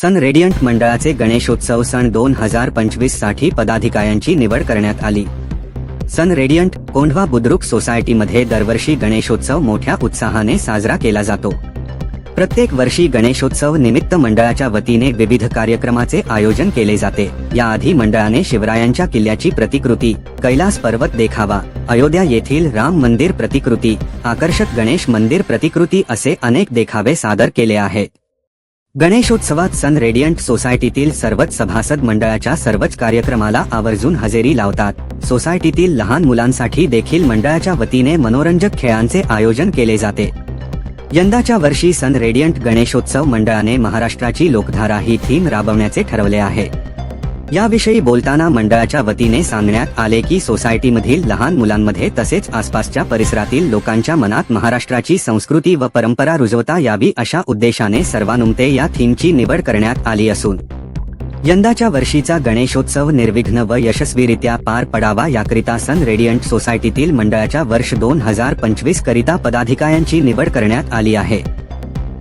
सन radiant मंडळाचे गणेशोत्सव सण दोन हजार पंचवीससाठी पदाधिकाऱ्यांची निवड करण्यात आली. सन रेडियंट कोंढवा बुद्रुक सोसायटीमध्ये दरवर्षी गणेशोत्सव मोठ्या उत्साहाने साजरा केला जातो. प्रत्येक वर्षी गणेशोत्सव निमित्त मंडळाच्या वतीने विविध कार्यक्रमाचे आयोजन केले जाते. याआधी मंडळाने शिवरायांच्या किल्ल्याची प्रतिकृती कैलास पर्वत देखावा अयोध्या येथील राम मंदिर प्रतिकृती आकर्षक गणेश मंदिर प्रतिकृती असे अनेक देखावे सादर केले आहेत. गणेशोत्सवात सन रेडियंट सोसायटीतील सर्वच सभासद मंडळाच्या सर्वच कार्यक्रमाला आवर्जून हजेरी लावतात. सोसायटीतील लहान मुलांसाठी देखील मंडळाच्या वतीने मनोरंजक खेळांचे आयोजन केले जाते. यंदाच्या वर्षी सन रेडियंट गणेशोत्सव मंडळाने महाराष्ट्राची लोकधारा ही थीम राबवण्याचे ठरवले आहे. याविषयी बोलताना मंडळाच्या वतीने सांगण्यात आले की सोसायटीमधील लहान मुलांमध्ये तसेच आसपासच्या परिसरातील लोकांच्या मनात महाराष्ट्राची संस्कृती व परंपरा रुजवता यावी अशा उद्देशाने सर्वानुमते या थीमची निवड करण्यात आली असून. यंदाच्या वर्षीचा गणेशोत्सव निर्विघ्न व यशस्वीरित्या पार पडावा याकरिता सन रेडियंट सोसायटीतील मंडळाच्या वर्ष दोन हजार पंचवीस करिता पदाधिकाऱ्यांची निवड करण्यात आली आहे.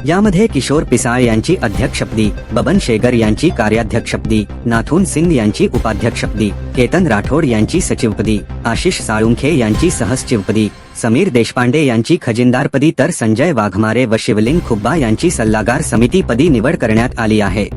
यामध्ये किशोर पिसाळ यांची अध्यक्षपदी बबन शेगर यांची कार्याध्यक्षपदी नाथून सिंग यांची उपाध्यक्षपदी केतन राठोड यांची सचिवपदी आशिष साळुंखे यांची सहसचिवपदी समीर देशपांडे यांची खजिनदारपदी तर संजय वाघमारे व शिवलिंग खुब्बा यांची सल्लागार समितीपदी निवड करण्यात आली आहे.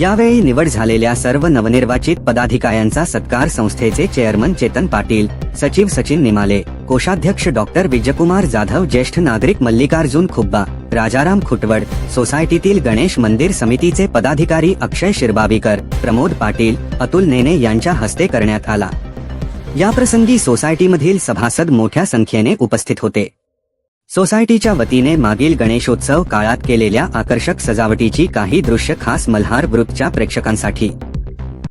यावेळी निवड झालेल्या सर्व नवनिर्वाचित पदाधिकाऱ्यांचा सत्कार संस्थेचे चेअरमन चेतन पाटील सचिव सचिन निमाले कोषाध्यक्ष डॉक्टर विजयकुमार जाधव ज्येष्ठ नागरिक मल्लिकार्जुन खुब्बा राजाराम खुटवड सोसायटीतील गणेश मंदिर समितीचे पदाधिकारी अक्षय शिरबावीकर प्रमोद पाटील अतुल नेने यांच्या हस्ते करण्यात आला. याप्रसंगी सोसायटीमधील सभासद मोठ्या संख्येने उपस्थित होते. सोसायटीच्या वतीने मागील गणेशोत्सव काळात केलेल्या आकर्षक सजावटीची काही दृश्य खास मल्हार वृत्तच्या प्रेक्षकांसाठी.